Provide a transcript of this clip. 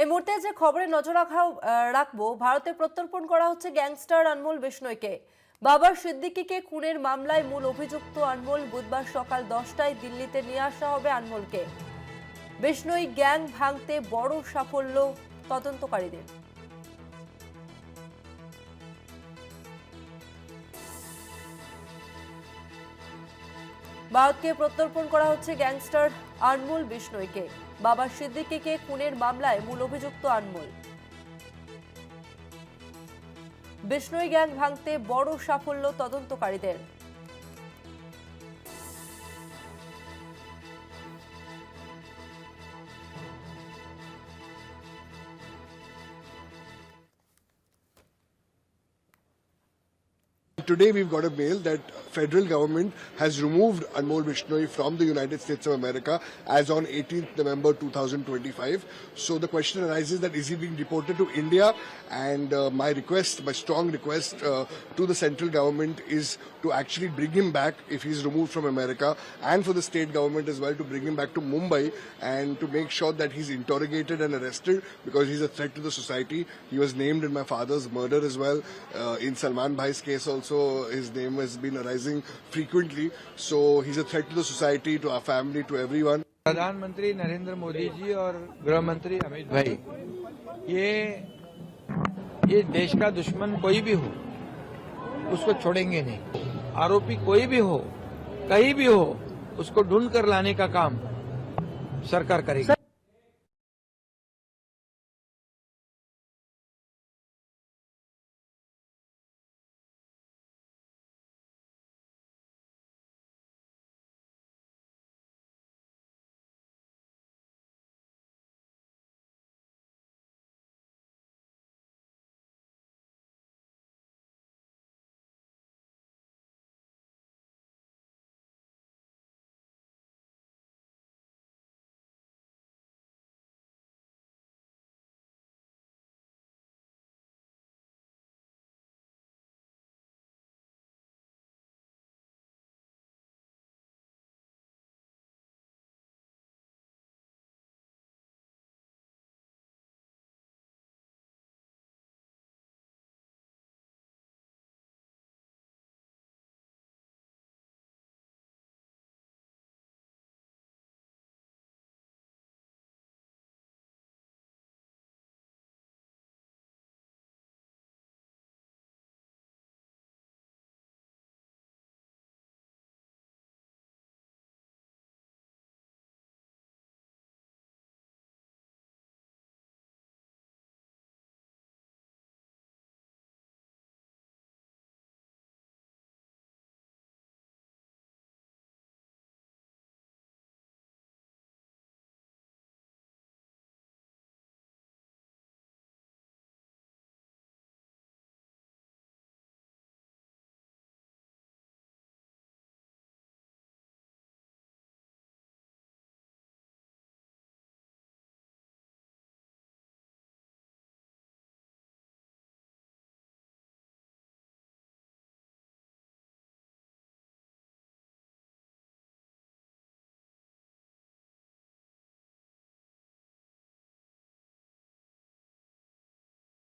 এই মুহূর্তে যে খবরে নজর রাখা রাখব, ভারতে প্রত্যর্পণ করা হচ্ছে গ্যাংস্টার আনমোল বিষ্ণয়কে বাবার সিদ্দিকিকে খুনের মামলায় মূল অভিযুক্ত আনমোল বুধবার সকাল দশটায় দিল্লিতে নিয়ে আসা হবে আনমোলকে। বিষ্ণই গ্যাং ভাঙতে বড় সাফল্য তদন্তকারীদের। ভারতকে প্রত্যর্পণ করা হচ্ছে গ্যাংস্টার আনমুল বিষ্ণয়কে বাবা সিদ্দিকিকে খুনের মামলায় মূল অভিযুক্ত আনমোল। বিষ্ণই গ্যাং ভাঙতে বড় সাফল্য তদন্তকারীদের। Today we've got a mail that federal government has removed Anmol Bishnoi from the United States of America as on 18th November 2025. So the question arises that is he being deported to India? And uh, my request, my strong request uh, to the central government is to actually bring him back if he's removed from America and for the state government as well to bring him back to Mumbai and to make sure that he's interrogated and arrested because he's a threat to the society. He was named in my father's murder as well. Uh, in Salman Bhai's case also, his name has been arising frequently. So he's a threat to the society, to our family, to everyone. प्रधानमंत्री नरेंद्र मोदी जी और गृह मंत्री अमित भाई ये ये देश का दुश्मन कोई भी हो उसको छोड़ेंगे नहीं आरोपी कोई भी हो कहीं भी हो उसको ढूंढ कर लाने का काम सरकार करेगी